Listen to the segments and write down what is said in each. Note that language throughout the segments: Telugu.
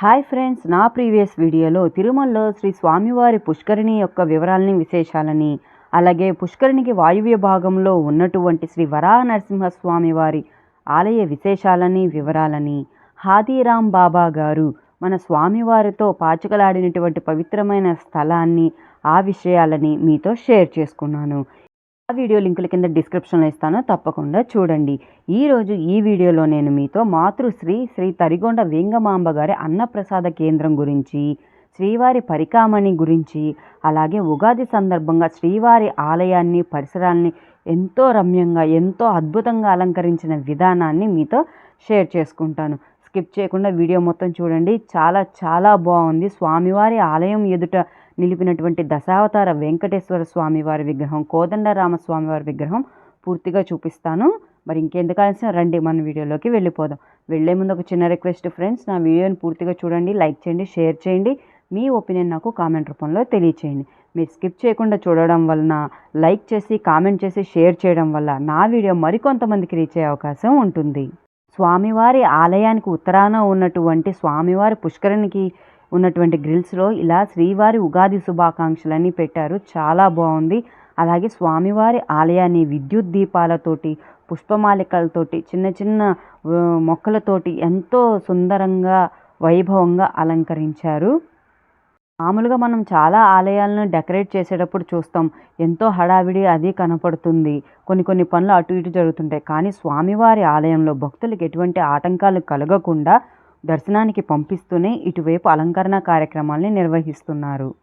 హాయ్ ఫ్రెండ్స్ నా ప్రీవియస్ వీడియోలో తిరుమలలో శ్రీ స్వామివారి పుష్కరిణి యొక్క వివరాలని విశేషాలని అలాగే పుష్కరిణికి వాయువ్య భాగంలో ఉన్నటువంటి శ్రీ వరా నరసింహస్వామి వారి ఆలయ విశేషాలని వివరాలని హాదీరాం బాబా గారు మన స్వామివారితో పాచికలాడినటువంటి పవిత్రమైన స్థలాన్ని ఆ విషయాలని మీతో షేర్ చేసుకున్నాను. ఆ వీడియో లింకుల కింద డిస్క్రిప్షన్లో ఇస్తాను. తప్పకుండా చూడండి. ఈరోజు ఈ వీడియోలో నేను మీతో మాతృశ్రీ శ్రీ తరిగొండ వేంగమాంబ గారి అన్నప్రసాద కేంద్రం గురించి శ్రీవారి పరికామణి గురించి అలాగే ఉగాది సందర్భంగా శ్రీవారి ఆలయాన్ని పరిసరాల్ని ఎంతో రమ్యంగా ఎంతో అద్భుతంగా అలంకరించిన విధానాన్ని మీతో షేర్ చేసుకుంటాను. స్కిప్ చేయకుండా వీడియో మొత్తం చూడండి. చాలా చాలా బాగుంది. స్వామివారి ఆలయం ఎదుట నిలిపినటువంటి దశావతార వెంకటేశ్వర స్వామి వారి విగ్రహం కోదండరామ స్వామి వారి విగ్రహం పూర్తిగా చూపిస్తాను. మరి ఇంకెందుకు ఆలస్యం? రండి మన వీడియోలోకి వెళ్ళిపోదాం. వెళ్ళే ముందు ఒక చిన్న రిక్వెస్ట్ ఫ్రెండ్స్ నా వీడియోని పూర్తిగా చూడండి లైక్ చేయండి షేర్ చేయండి. మీ ఒపీనియన్ నాకు కామెంట్ రూపంలో తెలియచేయండి. మీరు స్కిప్ చేయకుండా చూడడం వలన లైక్ చేసి కామెంట్ చేసి షేర్ చేయడం వల్ల నా వీడియో మరికొంతమందికి రీచ్ అయ్యే అవకాశం ఉంటుంది. స్వామివారి ఆలయానికి ఉత్తరాన ఉన్నటువంటి స్వామివారి పుష్కరునికి ఉన్నటువంటి గ్రిల్స్లో ఇలా శ్రీవారి ఉగాది శుభాకాంక్షలని పెట్టారు. చాలా బాగుంది. అలాగే స్వామివారి ఆలయాన్ని విద్యుత్ దీపాలతోటి పుష్పమాలికలతోటి చిన్న చిన్న మొక్కలతోటి ఎంతో సుందరంగా వైభవంగా అలంకరించారు. మామూలుగా మనం చాలా ఆలయాలను డెకరేట్ చేసేటప్పుడు చూస్తాం. ఎంతో హడావిడి అది కనపడుతుంది. కొన్ని కొన్ని పనులు అటు ఇటు జరుగుతుంటాయి. కానీ స్వామివారి ఆలయంలో భక్తులకు ఎటువంటి ఆటంకాలు కలగకుండా దర్శనానికి పంపిస్తూనే ఇటువైపు అలంకరణ కార్యక్రమాల్ని నిర్వహిస్తున్నారు.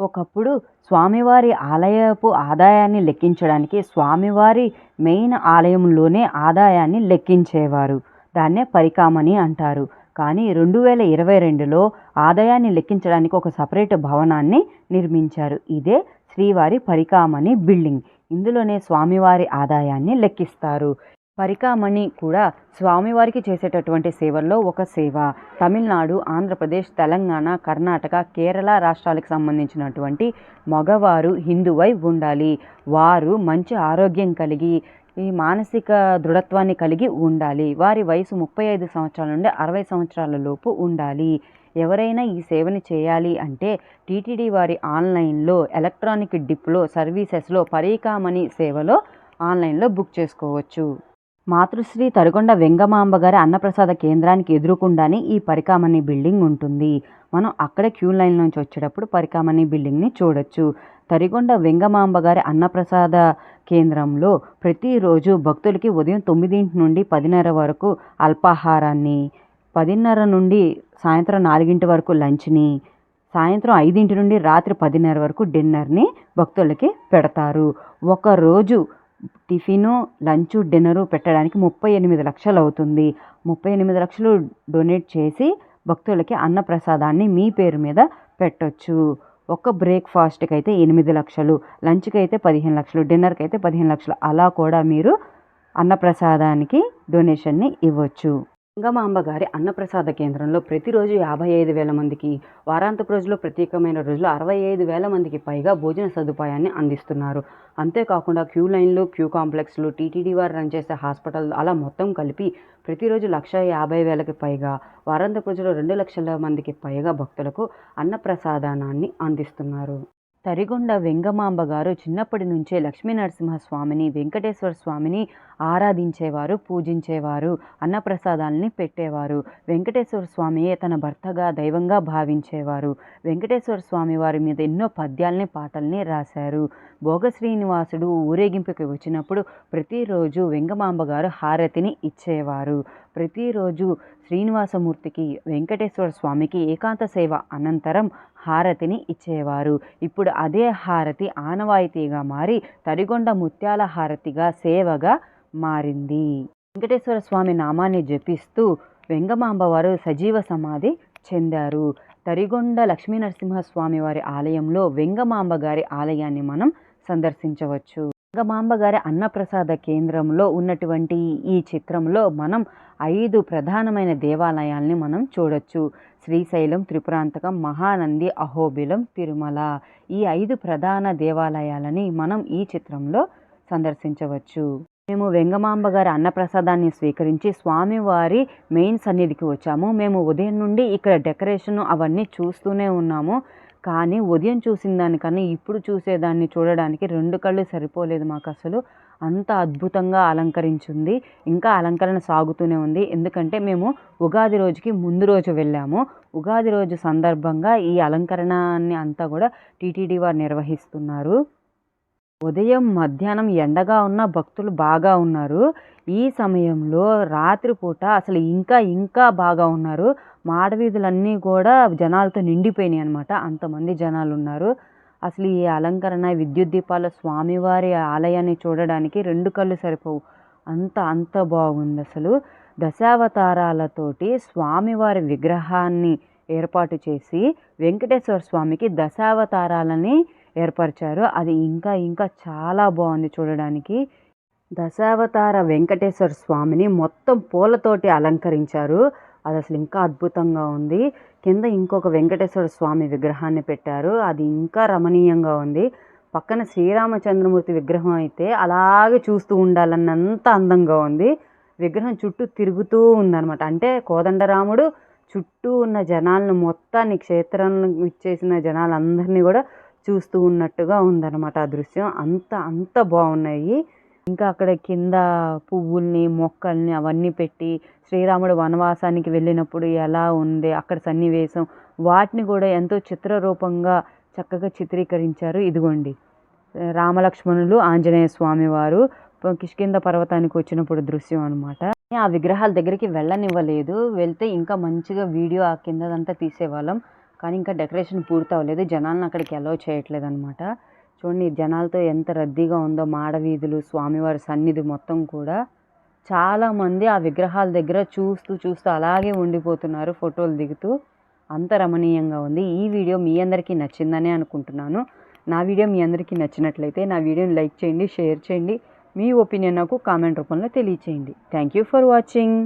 ఒకప్పుడు స్వామివారి ఆలయపు ఆదాయాన్ని లెక్కించడానికి స్వామివారి మెయిన్ ఆలయంలోనే ఆదాయాన్ని లెక్కించేవారు. దాన్నే పరికామని అంటారు. కానీ రెండు వేల ఇరవై రెండులో ఆదాయాన్ని లెక్కించడానికి ఒక సపరేట్ భవనాన్ని నిర్మించారు. ఇదే శ్రీవారి పరికామణి బిల్డింగ్. ఇందులోనే స్వామివారి ఆదాయాన్ని లెక్కిస్తారు. పరికామణి కూడా స్వామివారికి చేసేటటువంటి సేవల్లో ఒక సేవ. తమిళనాడు ఆంధ్రప్రదేశ్ తెలంగాణ కర్ణాటక కేరళ రాష్ట్రాలకు సంబంధించినటువంటి మగవారు హిందువై ఉండాలి. వారు మంచి ఆరోగ్యం కలిగి ఈ మానసిక దృఢత్వాన్ని కలిగి ఉండాలి. వారి వయసు ముప్పై ఐదు సంవత్సరాల నుండి అరవై సంవత్సరాల లోపు ఉండాలి. ఎవరైనా ఈ సేవని చేయాలి అంటే టీటీడీ వారి ఆన్లైన్లో ఎలక్ట్రానిక్ డిప్లో సర్వీసెస్లో పరీకామణి సేవలో ఆన్లైన్లో బుక్ చేసుకోవచ్చు. మాతృశ్రీ తరిగొండ వెంగమాంబ గారి అన్నప్రసాద కేంద్రానికి ఎదురుకుండానే ఈ పరికామణి బిల్డింగ్ ఉంటుంది. మనం అక్కడే క్యూ లైన్ నుంచి వచ్చేటప్పుడు పరికామణి బిల్డింగ్ని చూడొచ్చు. తరిగొండ వెంగమాంబ గారి అన్నప్రసాద కేంద్రంలో ప్రతిరోజు భక్తులకి ఉదయం తొమ్మిదింటి నుండి పదిన్నర వరకు అల్పాహారాన్ని పదిన్నర నుండి సాయంత్రం నాలుగింటి వరకు లంచ్ని సాయంత్రం ఐదింటి నుండి రాత్రి పదిన్నర వరకు డిన్నర్ని భక్తులకి పెడతారు. ఒకరోజు టిఫిను లంచ్ డిన్నరు పెట్టడానికి ముప్పై ఎనిమిది లక్షలు అవుతుంది. ముప్పై ఎనిమిది లక్షలు డొనేట్ చేసి భక్తులకి అన్నప్రసాదాన్ని మీ పేరు మీద పెట్టొచ్చు. ఒక బ్రేక్ఫాస్ట్కి అయితే ఎనిమిది లక్షలు లంచ్కి అయితే పదిహేను లక్షలు డిన్నర్కి అయితే పదిహేను లక్షలు. అలా కూడా మీరు అన్నప్రసాదానికి డొనేషన్ని ఇవ్వచ్చు. గంగమాంబ గారి అన్నప్రసాద కేంద్రంలో ప్రతిరోజు యాభై ఐదు వేల మందికి వారాంతపు రోజుల్లో ప్రత్యేకమైన రోజులు అరవై ఐదు వేల మందికి పైగా భోజన సదుపాయాన్ని అందిస్తున్నారు. అంతేకాకుండా క్యూ లైన్లు క్యూ కాంప్లెక్స్లు టీటీడీ వారు రన్ చేసే హాస్పిటల్ అలా మొత్తం కలిపి ప్రతిరోజు లక్ష యాభై వేలకి పైగా వారాంతపు రోజుల్లో రెండు లక్షల మందికి పైగా భక్తులకు అన్నప్రసాదానాన్ని అందిస్తున్నారు. తరిగొండ వెంగమాంబ గారు చిన్నప్పటి నుంచే లక్ష్మీనరసింహస్వామిని వెంకటేశ్వర స్వామిని ఆరాధించేవారు పూజించేవారు అన్నప్రసాదాలని పెట్టేవారు. వెంకటేశ్వర స్వామియే తన భర్తగా దైవంగా భావించేవారు. వెంకటేశ్వర స్వామి వారి మీద ఎన్నో పద్యాలని పాటల్ని రాశారు. భోగ శ్రీనివాసుడు ఊరేగింపుకి వచ్చినప్పుడు ప్రతిరోజు వెంగమాంబ గారు హారతిని ఇచ్చేవారు. ప్రతిరోజు శ్రీనివాసమూర్తికి వెంకటేశ్వర స్వామికి ఏకాంత సేవ అనంతరం హారతిని ఇచ్చేవారు. ఇప్పుడు అదే హారతి ఆనవాయితీగా మారి తరిగొండ ముత్యాల హారతిగా సేవగా మారింది. వెంకటేశ్వర స్వామి నామాన్ని జపిస్తూ వెంగమాంబ వారు సజీవ సమాధి చెందారు. తరిగొండ లక్ష్మీనరసింహస్వామి వారి ఆలయంలో వెంగమాంబ గారి ఆలయాన్ని మనం సందర్శించవచ్చు. వెంగమాంబ గారి అన్నప్రసాద కేంద్రంలో ఉన్నటువంటి ఈ చిత్రంలో మనం ఐదు ప్రధానమైన దేవాలయాల్ని మనం చూడొచ్చు. శ్రీశైలం త్రిపురాంతకం మహానంది అహోబిలం తిరుమల. ఈ ఐదు ప్రధాన దేవాలయాలని మనం ఈ చిత్రంలో సందర్శించవచ్చు. మేము వెంగమాంబ గారి అన్నప్రసాదాన్ని స్వీకరించి స్వామివారి మెయిన్ సన్నిధికి వచ్చాము. మేము ఉదయం నుండి ఇక్కడ డెకరేషన్ అవన్నీ చూస్తూనే ఉన్నాము. కానీ ఉదయం చూసిన దానికన్నా ఇప్పుడు చూసేదాన్ని చూడడానికి రెండు కళ్ళు సరిపోలేదు మాకు అసలు అంత అద్భుతంగా అలంకరించింది. ఇంకా అలంకరణ సాగుతూనే ఉంది. ఎందుకంటే మేము ఉగాది రోజుకి ముందు రోజు వెళ్ళాము. ఉగాది రోజు సందర్భంగా ఈ అలంకరణాన్ని అంతా కూడా టీటీడీ వారు నిర్వహిస్తున్నారు. ఉదయం మధ్యాహ్నం ఎండగా ఉన్న భక్తులు బాగా ఉన్నారు. ఈ సమయంలో రాత్రిపూట అసలు ఇంకా ఇంకా బాగా ఉన్నారు. మాడవీధులన్నీ కూడా జనాలతో నిండిపోయినాయి అనమాట అంతమంది జనాలు ఉన్నారు అసలు ఈ అలంకరణ విద్యుత్ దీపాల స్వామివారి ఆలయాన్ని చూడడానికి రెండు కళ్ళు సరిపోవు. అంత అంత బాగుంది అసలు. దశావతారాలతోటి స్వామివారి విగ్రహాన్ని ఏర్పాటు చేసి వెంకటేశ్వర స్వామికి దశావతారాలని ఏర్పరిచారు. అది ఇంకా ఇంకా చాలా బాగుంది చూడడానికి. దశావతార వెంకటేశ్వర స్వామిని మొత్తం పూలతోటి అలంకరించారు. అది అసలు ఇంకా అద్భుతంగా ఉంది. కింద ఇంకొక వెంకటేశ్వర స్వామి విగ్రహాన్ని పెట్టారు. అది ఇంకా రమణీయంగా ఉంది. పక్కన శ్రీరామచంద్రమూర్తి విగ్రహం అయితే అలాగే చూస్తూ ఉండాలన్నంత అందంగా ఉంది. విగ్రహం చుట్టూ తిరుగుతూ ఉందన్నమాట. అంటే కోదండరాముడు చుట్టూ ఉన్న జనాలను మొత్తాన్ని క్షేత్రంలో ఇచ్చేసిన జనాలందరినీ కూడా చూస్తూ ఉన్నట్టుగా ఉందన్నమాట ఆ దృశ్యం. అంత అంత బాగున్నాయి. ఇంకా అక్కడ కింద పువ్వుల్ని మొక్కల్ని అవన్నీ పెట్టి శ్రీరాముడు వనవాసానికి వెళ్ళినప్పుడు ఎలా ఉంది అక్కడ సన్నివేశం. వాటిని కూడా ఎంతో చిత్రరూపంగా చక్కగా చిత్రీకరించారు. ఇదిగోండి. రామలక్ష్మణులు ఆంజనేయ స్వామి వారు కిష్కింద పర్వతానికి వచ్చినప్పుడు దృశ్యం అనమాట ఆ విగ్రహాల దగ్గరికి వెళ్ళనివ్వలేదు. వెళ్తే ఇంకా మంచిగా వీడియో ఆ కిందదంతా తీసేవాళ్ళం. కానీ ఇంకా డెకరేషన్ పూర్తి అవ్వలేదు జనాలను అక్కడికి అలౌ చేయట్లేదు అనమాట చూడండి జనాలతో ఎంత రద్దీగా ఉందో మాడవీధులు స్వామివారి సన్నిధి మొత్తం కూడా చాలామంది ఆ విగ్రహాల దగ్గర చూస్తూ చూస్తూ అలాగే ఉండిపోతున్నారు ఫోటోలు దిగుతూ. అంత రమణీయంగా ఉంది. ఈ వీడియో మీ అందరికీ నచ్చిందనే అనుకుంటున్నాను. నా వీడియో మీ అందరికీ నచ్చినట్లయితే నా వీడియోని లైక్ చేయండి షేర్ చేయండి. మీ ఒపీనియన్ నాకు కామెంట్ రూపంలో తెలియచేయండి. Thank you for watching.